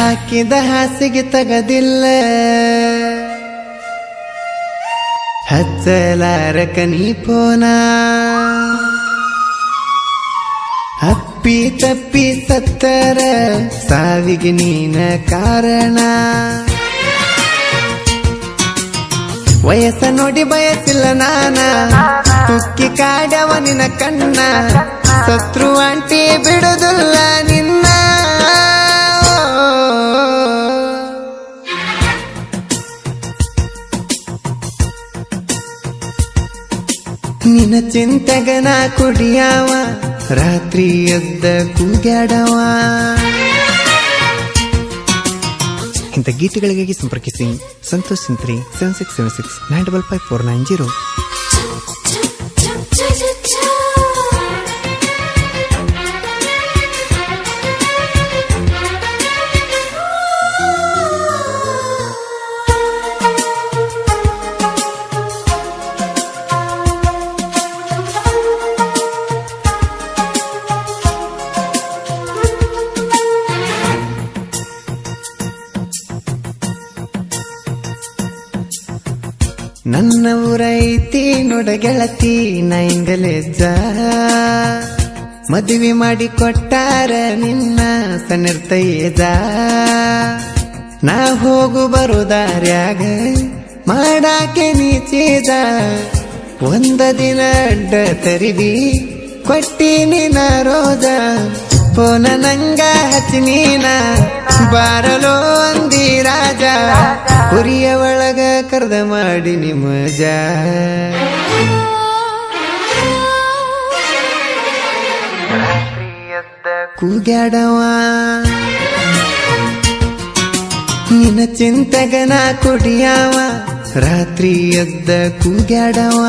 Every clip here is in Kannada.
ಹಾಕಿದ ಹಾಸಿಗೆ ತಗದಿಲ್ಲ. ಹಚ್ಚಲಾರ ಕನಿ ಪೋನ. ಅಪ್ಪಿ ತಪ್ಪಿ ಸತ್ತರ ಸಾವಿಗೆ ನೀನ ಕಾರಣ. ವಯಸ್ಸ ನೋಡಿ ಬಯಸಿಲ್ಲ ನಾನ. ತುಕ್ಕಿ ಕಾಡವ ನಿನ್ನ ಕಣ್ಣ. ಶತ್ರು ಆಂಟಿ ಬಿಡುದಿಲ್ಲ. ಚಿಂತೆಗನ ಕುಡಿಯಾವ, ರಾತ್ರಿ ಎದ್ದ ಕೂಗ್ಯಾಡವ. ಇಂಥ ಗೀತೆಗಳಿಗಾಗಿ ಸಂಪರ್ಕಿಸಿ Santosh Sintri seven six seven six nine double five four nine zero ನನ್ನ ಊರೈತಿ ನೋಡ ಗೆಳತಿ ನೈಂಗಲೆಜ್ಜ. ಮದುವೆ ಮಾಡಿ ಕೊಟ್ಟಾರ ನಿನ್ನ ಸನ್ನಿರ್ತೈಜ ನಾ ಹೋಗು ಬರುದಾರ್ಯಾಗ ಮಾಡಾಕೆ ನೀಚೇದ ಒಂದ ದಿನ ಅಡ್ಡ ತರಿವಿ, ಕೊಟ್ಟಿನಿ ನಾ ರೋಜ. ಪೋನ ನಂಗ ಹಚ್ಚಿ ನೀನ. ಬಾರಲೋ ಅಂದಿ ರಾಜ. ಹುರಿಯ ಒಳಗ ಕರ್ದ ಮಾಡಿ ನಿಮ್ಮ ಕೂಗ್ಯಾಡವ. ನಿನ್ನ ಚಿಂತಗನ ಕುಡಿಯಾವ. ರಾತ್ರಿ ಎದ್ದ ಕೂಗ್ಯಾಡವ.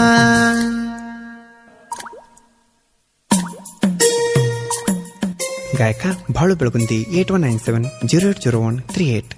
ಗಾಯಕ Balu Belagundi eight one nine seven zero eight zero one three eight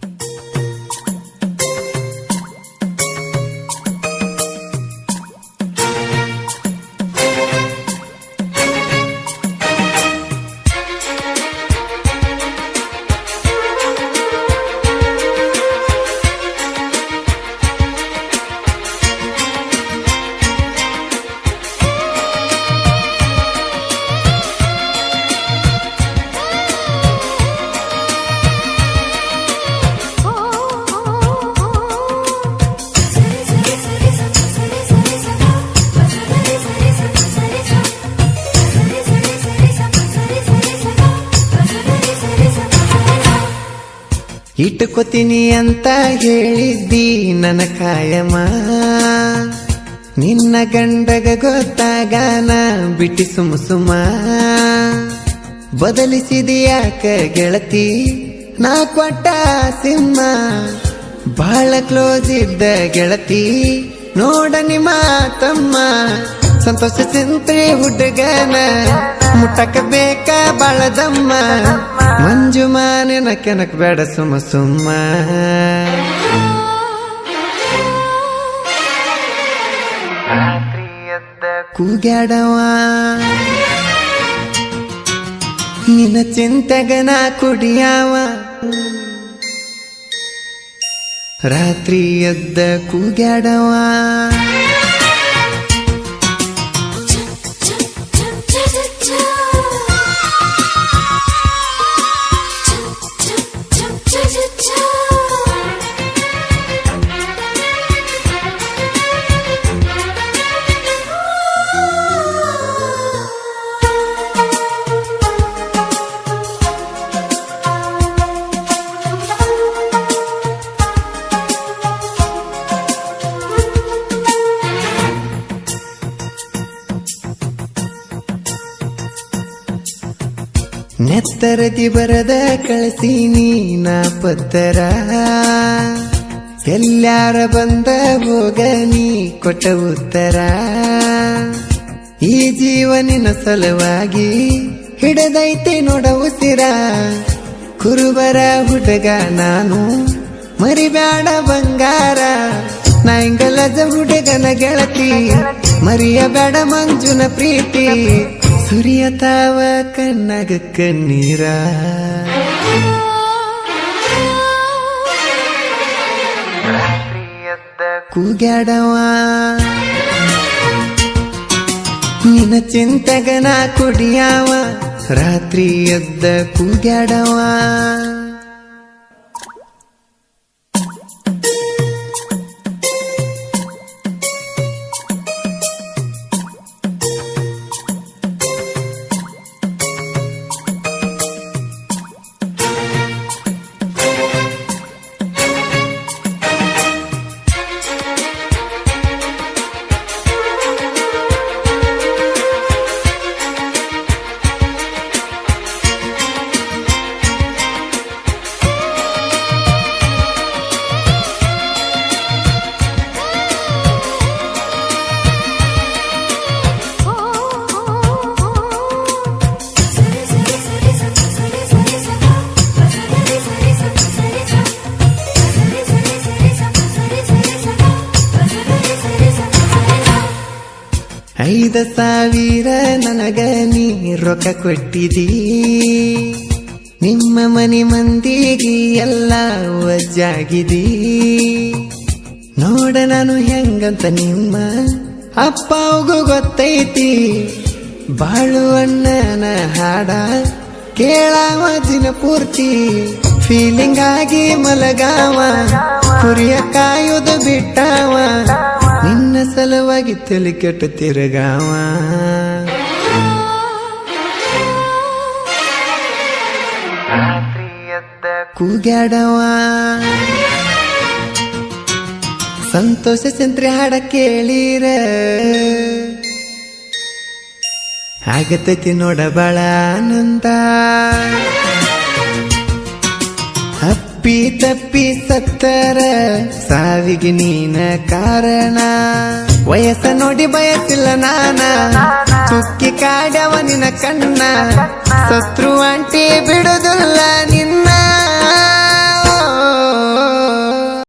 ಇಟ್ಟುಕೊತೀನಿ ಅಂತ ಹೇಳಿದ್ದಿ ನನ್ನ ಕಾಯಮ ನಿನ್ನ ಗಂಡಗ ಗೊತ್ತಾಗಾನ ಬಿಟ್ಟಿ ಸುಮ ಸುಮ ಬದಲಿಸಿದ್ಯಾಕ ಗೆಳತಿ? ನಾ ಕೊಟ್ಟ ಸಿಂಹ. ಬಹಳ ಕ್ಲೋಸ್ ಇದ್ದ ಗೆಳತಿ. ನೋಡ ನಿಮ್ಮ ತಮ್ಮ. ಸಂತೋಷ ಚಿಂತೆ ಹುಡುಗನ. ಮುಟ್ಟಕ ಬೇಕ ಬಾಳದಮ್ಮ. ಮಂಜು ಮಾನಿನ ಕೆನಕ್ ಬೇಡ ಸುಮ ಸುಮ್ಮ. ಕೂಗ್ಯಾಡವ ನಿನ್ನ ಚಿಂತೆಗನ ಕುಡಿಯಾವ. ರಾತ್ರಿ ಎದ್ದ ಕೂಗ್ಯಾಡವ ನೆತ್ತರದಿ ಬರದ ಕಳಿಸಿ ನೀನ ಪತ್ತರ ಎಲ್ಲಾರ ಬಂದ ಹೋಗ ನೀ ಕೊಟ್ಟ ಉತ್ತರ. ಈ ಜೀವನಿನ ಸಲುವಾಗಿ ಹಿಡದೈತೆ ನೋಡ ಉಸಿರ. ಕುರುಬರ ಹುಡುಗ ನಾನು ಮರಿಬೇಡ ಬಂಗಾರ. ನಾಯಿಂಗಲಜ ಹುಡುಗನ ಗೆಳತಿ ಮರಿಯಬೇಡ ಮಂಜುನ ಪ್ರೀತಿ. ಸುರಿಯತಾವ ಕನ್ನಗ ಕಣ್ಣೀರ. ಕೂಗ್ಯಾಡವಾ. ನಿನ್ನ ಚಿಂತೆಗನ ಕುಡಿಯಾವ. ರಾತ್ರಿ ಎದ್ದ ಕೂಗ್ಯಾಡವಾ. ಐದ ಸಾವಿರ ನನಗ ನೀ ರೊಕ್ಕ ಕೊಟ್ಟಿದಿ. ನಿಮ್ಮ ಮನೆ ಮಂದಿಗೆ ಎಲ್ಲ ಒಜ್ಜಾಗಿದೀ ನೋಡ ನಾನು ಹೆಂಗಂತ ನಿಮ್ಮ ಅಪ್ಪಗೂ ಗೊತ್ತೈತಿ. ಬಾಳು ಅಣ್ಣನ ಹಾಡ ಕೇಳಾವ ದಿನ ಪೂರ್ತಿ. ಫೀಲಿಂಗ್ ಆಗಿ ಮಲಗಾವ, ಕುರಿಯ ಕಾಯೋದು ಬಿಟ್ಟಾವ. ಸಲುವಾಗಿ ತಲೆ ಕೆಟ್ಟ ತಿರುಗಾವ ಕೂಗ್ಯಾಡವ ಸಂತೋಷ ಸಂತ್ರಿ ಹಾಡ ಕೇಳಿರ? ಆಗತೈತಿ ನೋಡ ಬಾಳ ಆನಂದ. ಅಪ್ಪಿ ತಪ್ಪಿ ಸತ್ತರ ಸಾವಿಗೆ ನೀನ ಕಾರಣ. ವಯಸ್ಸ ನೋಡಿ ಬಯಸಿಲ್ಲ ನಾನ. ಚುಕ್ಕಿ ಕಾಡವ ನಿನ್ನ ಕಣ್ಣ. ಶತ್ರು ಅಂಟಿ ಬಿಡುದಿಲ್ಲ ನಿನ್ನ.